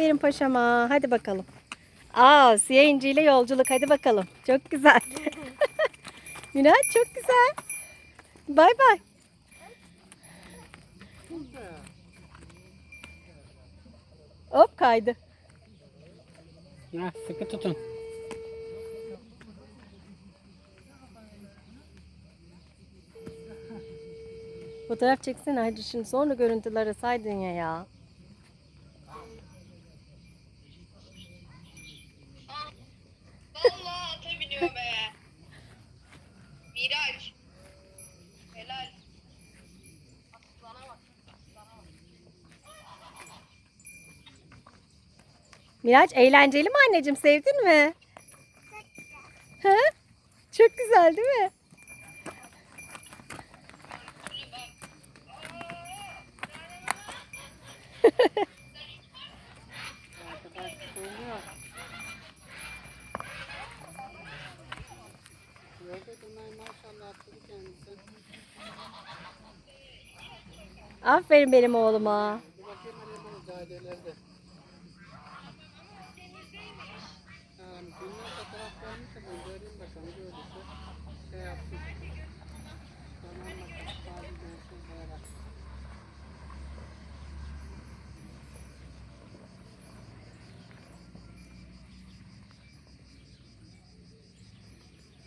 Aferin paşama. Hadi bakalım. Aa siyah inciyle yolculuk. Hadi bakalım. Çok güzel. Miraç çok güzel. Bay bay. Hop kaydı. Ha, sıkı tutun. Fotoğraf çeksene hadi şimdi sonra görüntüleri saydın ya ya. Miraç eğlenceli mi anneciğim sevdin mi? Hı? Çok güzel değil mi? Aferin benim oğluma.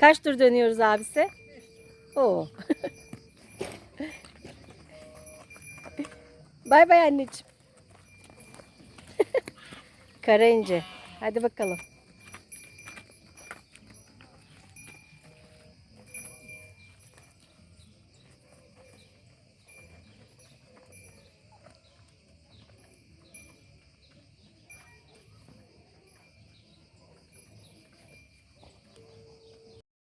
Kaç tur dönüyoruz abisi? Oo. bay bay anneciğim. Kara. Hadi bakalım.